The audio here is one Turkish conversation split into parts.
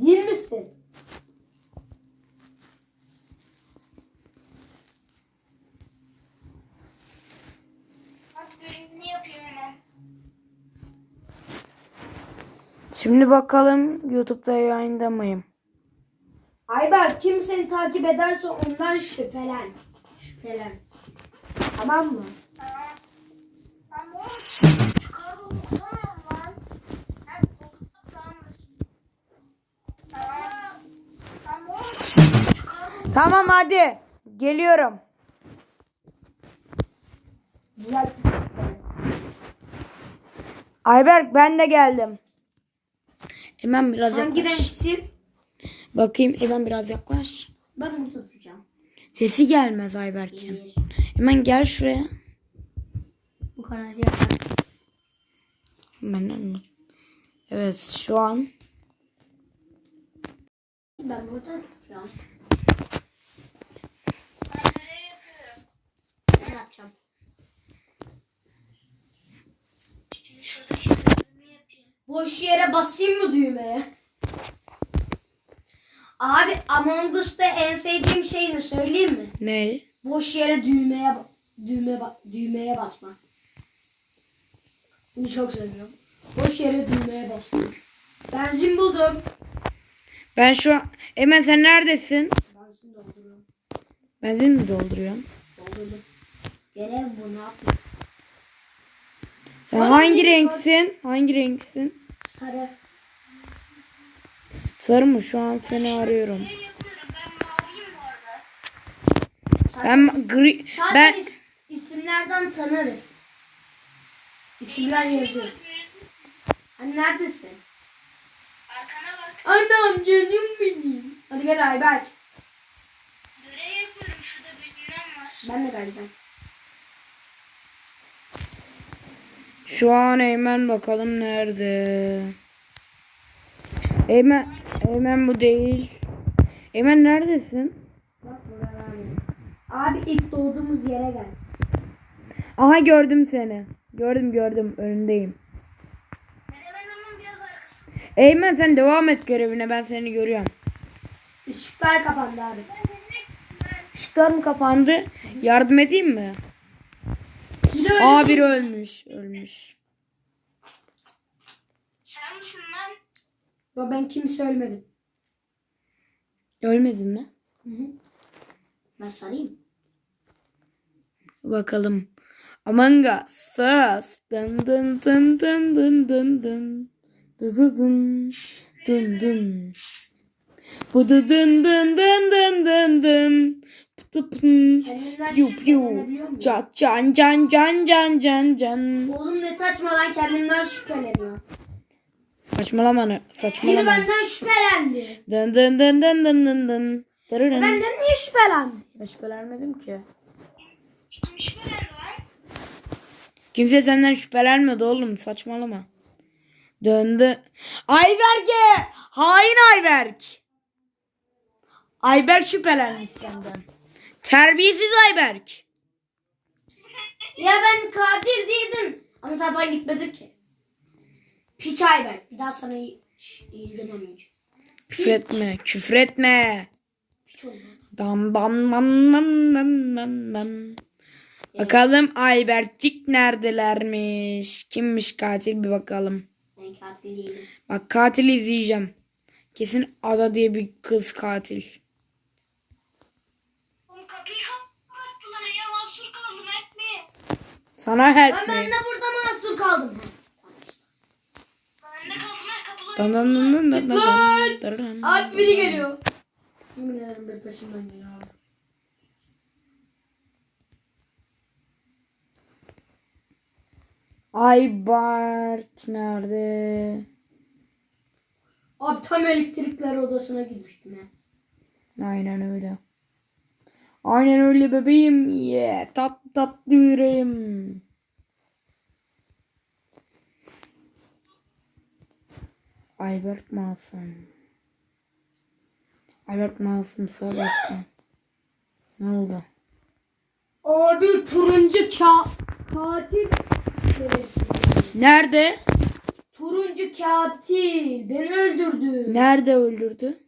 Değil misin? Bak görevini yapayım hemen. Şimdi bakalım YouTube'da yayında mıyım? Ayber kim seni takip ederse ondan şüphelen. Şüphelen. Tamam mı? Tamam. Tamam oğlum. Çıkar oğlum. Tamam lan. Hadi bozuldu tamam. Tamam. Tamam oğlum. Çıkar oğlum. Tamam hadi. Geliyorum. Ayberk ben de geldim. Hemen biraz Hangi yaklaş. renksin? Bakayım hemen biraz yaklaş. Ben burada tutacağım. Sesi gelmez Ayberk'in. Hemen gel şuraya. Bu kadar yapar. Ben Evet şu an Ben burada tutacağım. Ben görev yapıyorum. Ne yapacağım? Şimdi şuradaki yapayım. Boş yere basayım mı düğmeye? Abi Among Us'ta en sevdiğim şey ne söyleyeyim mi? ne? Boş yere düğmeye ba- düğme ba- düğmeye basma. Bunu çok seviyorum. Boş yere düğmeye basıyorum. Benzin buldum. Ben şu an hemen sen neredesin? Benzin dolduruyorum. Benzin mi dolduruyorsun? Doldurdum. Görev bu ne yapayım? Sen Oğlum, hangi renksin? Hangi renksin? Sarı. Sarı mı? Şu an seni arıyorum. Ben gri Zaten ben is- isimlerden tanırız. İsimler yazıyor. Hani neredesin? Arkana bak. Anam canım benim. Hadi gel Ayberk. Görev yapıyorum. Şurada bir var. Ben de geleceğim. Şu an Eymen bakalım nerede? Eymen Eymen bu değil. Eymen neredesin? Bak burada abi. Abi ilk doğduğumuz yere gel. Aha gördüm seni. Gördüm gördüm önündeyim. Eymen sen devam et görevine ben seni görüyorum. Işıklar kapandı abi. Işıklar mı kapandı? Yardım edeyim mi? Aa biri ölmüş. Ölmüş. Sen misin lan? Yo, ben kimi söylemedim. Ölmedin mi? Hı hı. Ben sarayım. Bakalım. Among Us. Dın dın dın dın dın dın dın. Dı dı dın. Dın dın. Bu dı dın dın dın dın dın dın. Pıtı pın. Kendinden Piu piu. muyum? Can can can can can can can. Oğlum ne saçma lan kendimden şüpheleniyor. Saçmalama ne? Biri Saçmalama. benden şüphelendi. Dın dın dın dın dın dın dın. Dırırın. Benden niye şüphelendi? Ben şüphelenmedim ki. Kimse senden şüphelenmedi oğlum saçmalama. Döndü. Ayberk'e! Hain Ayberk! Ayberk şüphelenmiş senden. Terbiyesiz Ayberk. Ya ben katil değildim. Ama zaten gitmedim ki. Piç Ayberk. Bir daha sana iyi- Şş, ilgilenmeyeceğim. Küfretme, küfretme. Piç olma. Dam dam dam dam dam dam dam. Bakalım Ayberkcik neredelermiş? Kimmiş katil bir bakalım. Ben katil değilim. Bak katil izleyeceğim. Kesin Ada diye bir kız katil. Sana help ben me. de burada mahsur kaldım. Ben dın dın dın dın Lan! dın dın. Abi biri geliyor. Yemin ederim bir peşimden geliyor abi. Ayberk nerede? Abi tam elektrikler odasına gitmiştim ya. Aynen öyle. Aynen öyle bebeğim. Yeah. Tat tatlı yüreğim. Ayberk Masum. Ayberk Masum sağ başkan. Ne oldu? Abi turuncu ka katil. Nerede? Turuncu katil. Beni öldürdü. Nerede öldürdü?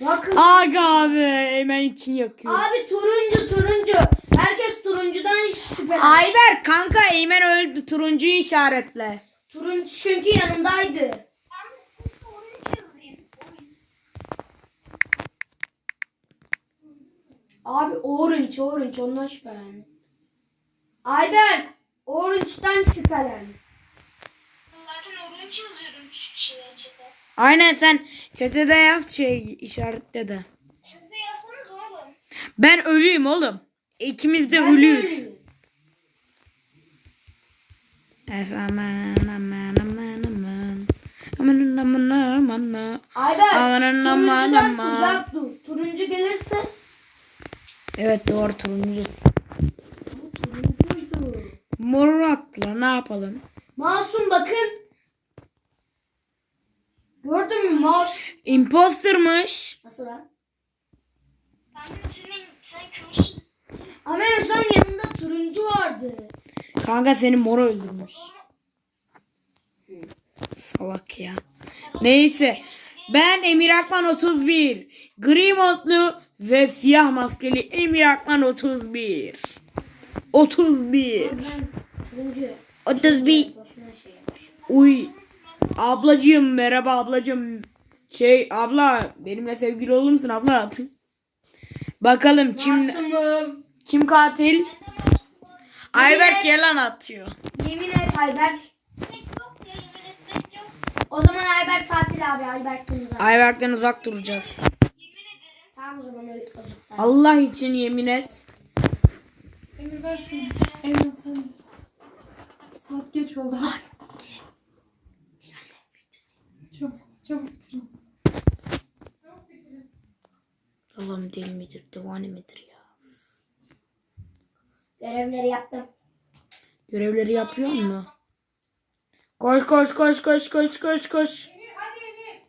Bakın. Aga abi hemen için yakıyor. Abi turuncu turuncu. Herkes turuncudan şüpheleniyor. Ayber kanka Eymen öldü. Turuncuyu işaretle. Turuncu çünkü yanındaydı. Ben de oraya yazayım. Abi orange orange ondan şüphelendi. Ayberk orange'dan şüphelendi. Zaten oraya yazıyorum şeye çete. Aynen sen çetede yaz şey işaretle de. De yazsanız oğlum. Ben ölüyüm oğlum. İkimiz de Ben de ölüyüz. öyleyim. Ef aman aman aman aman. Aman aman. Ayberk turuncudan uzak dur. Turuncu gelirse Evet doğru turuncu. bu turuncuydu. Mor attılar ne yapalım? Masum bakın. Gördün mü mouse? Imposter'mış. Nasıl lan? Ama en son yanında turuncu vardı. Kanka seni mor öldürmüş. Salak ya. Neyse. Ben Emir Akman 31. Gri montlu ve siyah maskeli Emir Akman 31. 31. Ben turuncu. 31. Boşuna şey yapmış. Uy. Ablacığım merhaba ablacığım. Şey abla benimle sevgili olur musun abla? Bakalım kim Masumum. kim katil? Ayberk yalan atıyor. Yemin et Ayberk. O zaman Ayberk katil abi. Ayberk'ten uzak. Ayberk'ten uzak duracağız. Tamam o zaman öyle uzaktan. Allah için yemin et. Emir ver şunu. Emir sen. Saat geç oldu. Çabuk. Çabuk bitirin. Allah'ım deli midir, divane midir ya? Görevleri yaptım. Görevleri yapıyor mu? Koş koş koş koş koş koş koş. Emir hadi Emir.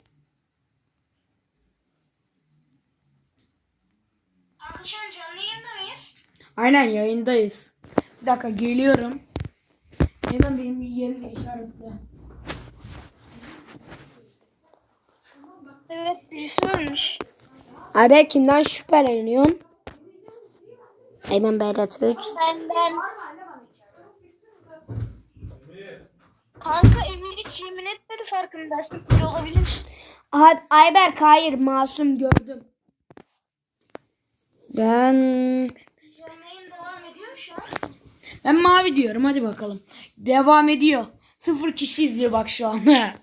Arkadaşlar canlı yayında mıyız? Aynen yayındayız. Bir dakika geliyorum. Hemen benim yerimi işaretle. Evet birisi ölmüş. Ayberk kimden şüpheleniyorsun? Eymen Beyrat 3. Ben ben. Kanka Emir hiç yemin etmedi farkındaysan. Biri olabilir. Ay Ayberk hayır masum gördüm. Ben Canlı yayın devam ediyor şu an. Ben mavi diyorum hadi bakalım. Devam ediyor. Sıfır kişi izliyor bak şu an.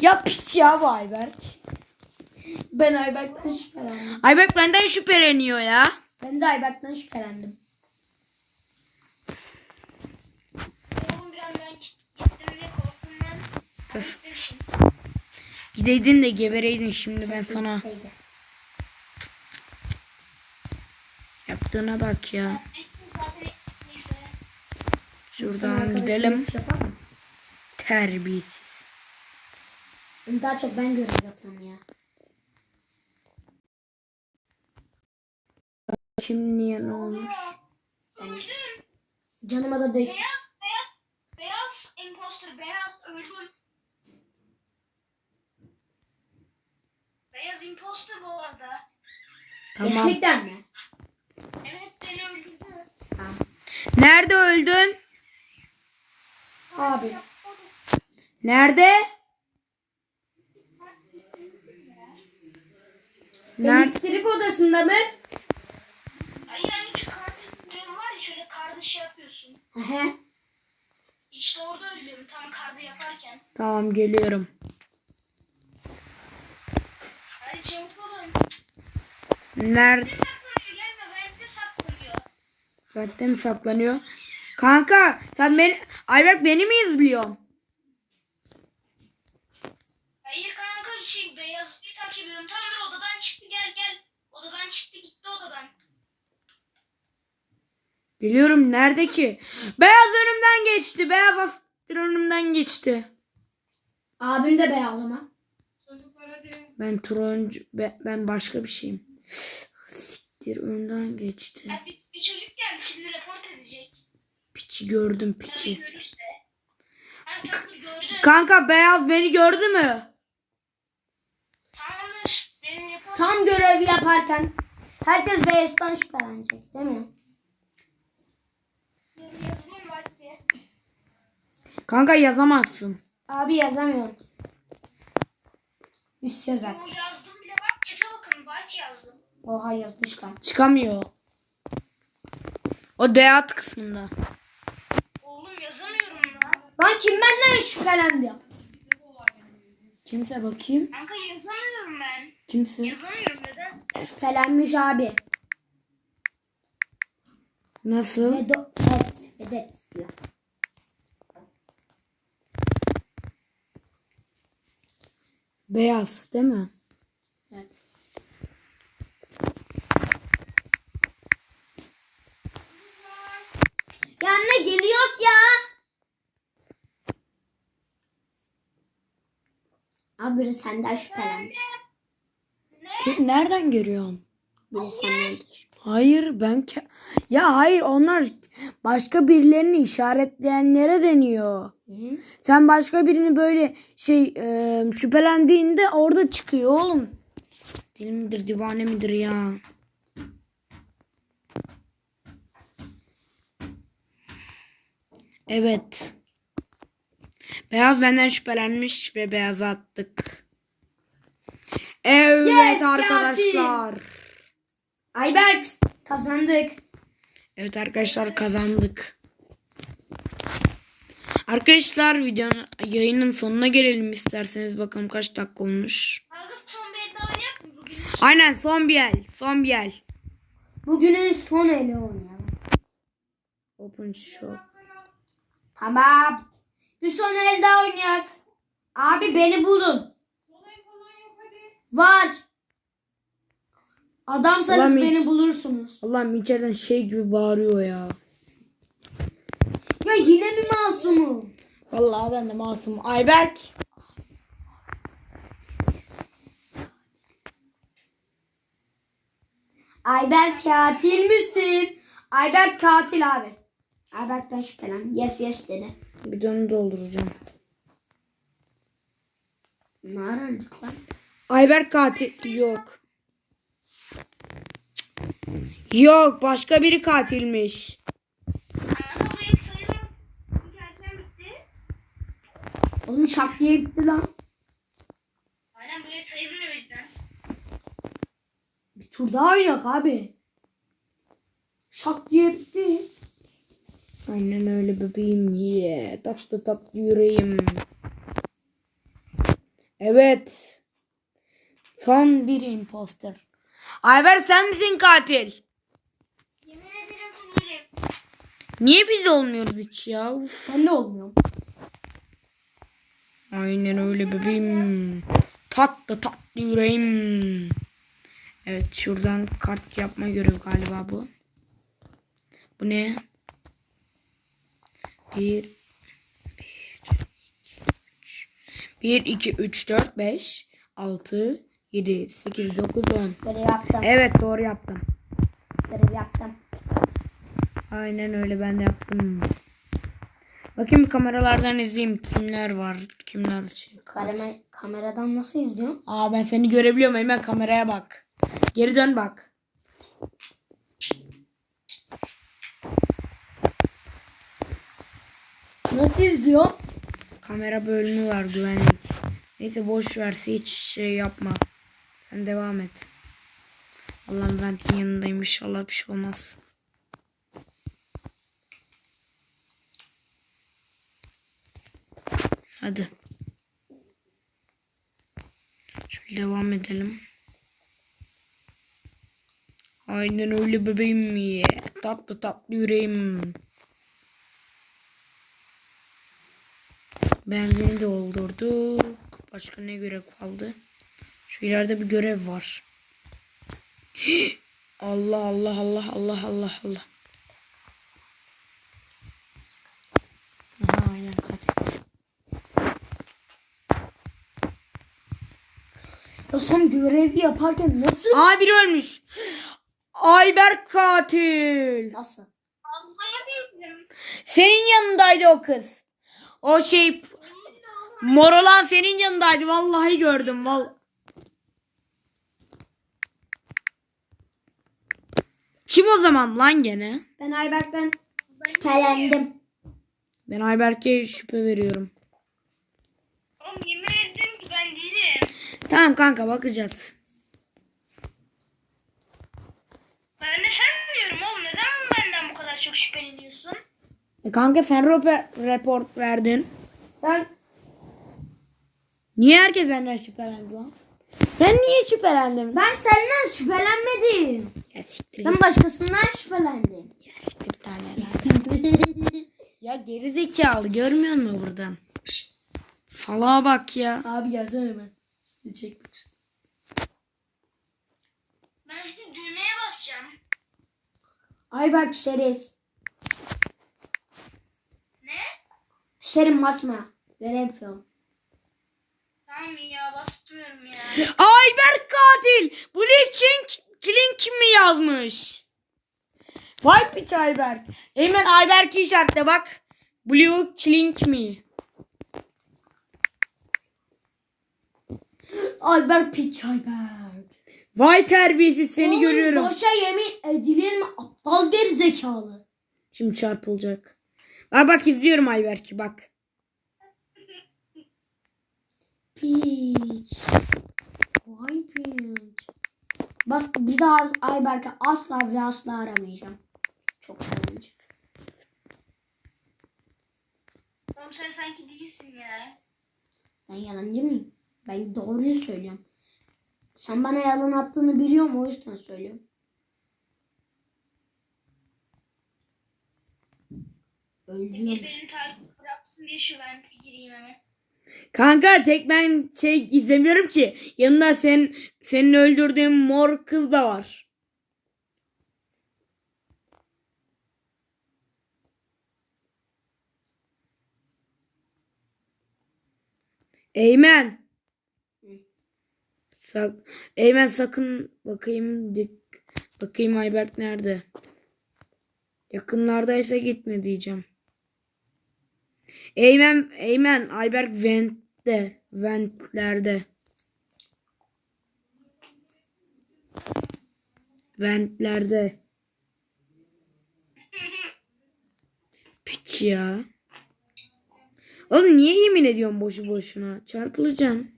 ya piç ya bu Ayberk. Ben Ayberk'ten şüphelendim. Ayberk benden şüpheleniyor ya. Ben de Ayberk'ten şüphelendim. Gideydin de gebereydin şimdi ben sana. Yaptığına bak ya. Şuradan gidelim. mı? Terbiyesiz. Daha çok ben görev yapıyorum ya. Şimdi niye ne olmuş? Canıma da değsin. Beyaz, beyaz, beyaz imposter, beyaz öldüm. Beyaz imposter bu arada. Tamam. Gerçekten mi? Nerede öldün? Abi. Nerede? Nerede? Elektrik odasında mı? Ay yani şu kardeş var ya şöyle kardı şey yapıyorsun. He. İşte orada öldüm tam kardı yaparken. Tamam geliyorum. Hadi çabuk olun. Nerede? Ne saklanıyor gelme bende saklanıyor. Mi saklanıyor? Kanka sen beni Ayberk beni mi izliyorsun? Hayır kanka şey beyaz bir takip ediyorum. Tanrı odadan çıktı gel gel. Odadan çıktı gitti odadan. Biliyorum nerede ki? Beyaz önümden geçti. Beyaz asker önümden geçti. Abim de beyaz ama. Çocuklar hadi. Ben turuncu be- ben başka bir şeyim. Siktir önden geçti. Ya bir, çocuk geldi şimdi report edecek. Piçi gördüm Tabii piçi. görürse. Ha, Tamamdır gördüm. Kanka beyaz beni gördü mü? Tamamdır. Benim yapalım. Tam görevi yaparken herkes Beyaz'dan şüphelenecek değil mi? Kanka yazamazsın. Abi yazamıyorum. Biz yazar. Bu yazdım bile bak. Çete bakın. Byte yazdım. Oha yazmışlar. Çıkamıyor. O deat kısmında. Oğlum yazamıyorum ya. Lan kim benden şüphelendi? Kimse bakayım. Kanka yazamıyorum ben. Kimse. Yazamıyorum neden? Şüphelenmiş abi. Nasıl? Vedet diyor. Beyaz değil mi? Yanına geliyoruz ya. Abi biri senden şüphelenmiş. Nereden görüyorsun? Biri senden şüphelenmiş. Hayır ben ke- ya hayır onlar başka birilerini işaretleyenlere deniyor. Hı? Sen başka birini böyle şey e, şüphelendiğinde orada çıkıyor oğlum. Deli midir divane midir ya? Evet. Beyaz benden şüphelenmiş ve beyazı attık. Evet Yes, arkadaşlar. Ayberk kazandık. Evet arkadaşlar kazandık. Arkadaşlar videonun yayının sonuna gelelim isterseniz bakalım kaç dakika olmuş. Aynen son bir el. Son bir el. Bugünün son eli oynayalım. Open shop. Tamam. Bir son el daha oynayak. Abi beni bulun. Var. Adamsanız Ulan beni hiç- bulursunuz. Allah'ım içeriden şey gibi bağırıyor ya. Ya yine mi masumum? Vallahi ben de masum. Ayberk. Ayberk katil misin? Ayberk katil abi. Ayberk'ten şüphelen. Yes yes dedi. Bidonu dolduracağım. Ne ara öldük lan? Ayberk katil yok. Yok başka biri katilmiş. Oğlum şak diye bitti lan. Aynen bu sayılmıyor bizden. Bir tur daha oynayak abi. Şak diye bitti. Aynen öyle bebeğim. Yeah. Tatlı tatlı yüreğim. Evet. Son bir imposter. Ayber sen misin katil? Yemin ederim bu değilim. Niye biz olmuyoruz hiç ya? Uf. Ben de olmuyorum. Aynen öyle bebeğim. Tatlı tatlı yüreğim. Evet şuradan kart yapma görevi galiba bu. Bu ne? Bir, bir, iki, üç, dört, beş, altı, yedi, sekiz, dokuz, on. Böyle yaptım. Evet doğru yaptım. Böyle yaptım. Aynen öyle ben de yaptım. Bakayım kameralardan izleyeyim kimler var, kimler şey. Kareme, kameradan nasıl izliyorum? Aa ben seni görebiliyorum hemen kameraya bak. Geri dön bak. Nasıl izliyorum? Kamera bölümü var güvenlik. Neyse boş verse hiç şey yapma. Sen devam et. Allah'ım Vent'in yanındayım inşallah bir şey olmaz. Hadi. Şöyle devam edelim. Aynen öyle bebeğim ya. Tatlı tatlı yüreğim. Benzini doldurduk. Başka ne görev kaldı? Şu ileride bir görev var. Allah Allah Allah Allah Allah Allah. Aha aynen katil. Ya sen görevi yaparken nasıl? Aa biri ölmüş. Ayberk katil. Nasıl? Senin yanındaydı o kız. O şey Mor olan senin yanındaydı. Vallahi gördüm. Val Kim o zaman lan gene? Ben Ayberk'ten şüphelendim. Ben Ayberk'e şüphe veriyorum. Oğlum yemin ederim ki ben değilim. Tamam kanka bakacağız. Ben de sen diyorum oğlum. Neden benden bu kadar çok şüpheleniyorsun? E kanka sen report verdin. Ben Niye herkes benden şüphelendi lan? Sen niye şüphelendin? ben senden şüphelenmedim. Ya siktir Ben başkasından şüphelendim. Ya siktir tane Ya geri zekalı görmüyor musun buradan? Salağa bak ya. Abi gelsene hemen. Seni çekmek istiyorum. Ben şimdi düğmeye basacağım. Ayberk şeriz. Ne? Şerim basma. Görev yapıyorum. Tamam ya bastırıyorum ya. Ayberk katil. Blue King Klink mi yazmış? Vay piç Ayberk. Hemen Ayberk'i işaretle bak. Blue Klink mi? Ayberk piç Ayberk. Vay terbiyesiz seni Oğlum, görüyorum. Boşa yemin edilir mi? Aptal geri zekalı. Şimdi çarpılacak. Bak bak izliyorum Ayberk'i bak. Piç. Vay piç. Bas, bir daha Ayberk'e asla ve asla aramayacağım. Çok yanlış. Oğlum sen sanki değilsin ya. Ben yalancı mıyım? Ben doğruyu söylüyorum. Sen bana yalan attığını biliyorum o yüzden söylüyorum. Niye Öldürüyormuş. beni takip yapsın diye şu vente gireyim hemen. Kanka tek ben şey izlemiyorum ki. Yanında sen senin öldürdüğün mor kız da var. Eymen. Sak Eymen sakın bakayım dik bakayım Ayberk nerede? Yakınlardaysa gitme diyeceğim. Eymen Eymen Ayberk Vent'te Vent'lerde. Vent'lerde. Piç ya. Oğlum niye yemin ediyorsun boşu boşuna? Çarpılacaksın.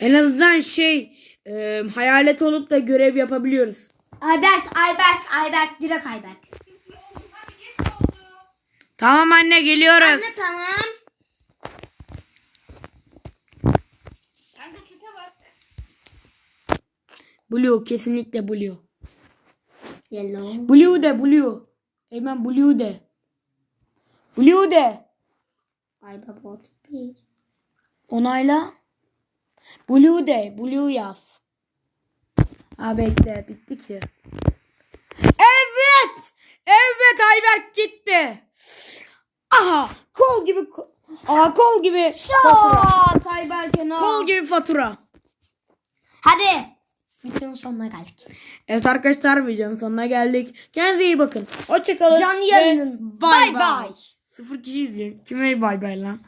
En azından şey e, hayalet olup da görev yapabiliyoruz. Ayberk, Ayberk, Ayberk, direkt Ayberk. Tamam anne geliyoruz. Anne tamam. Kanka tipe bak. Blue kesinlikle Blue. Yellow. Blue de Blue. Hemen Blue de. Blue de. Ayberk bot. Piç. Onayla. Blue de. Blue yaz. Ha bekle bitti ki. Evet. Evet Ayberk gitti. Aha kol gibi Aha kol gibi fatura. Şaat Ayberk'e ne Kol gibi fatura. Hadi. Videonun sonuna geldik. Evet arkadaşlar videonun sonuna geldik. Kendinize iyi bakın. Hoşçakalın. Bay Bay bay. bay. Sıfır kişi izliyor. Kime bay bay lan?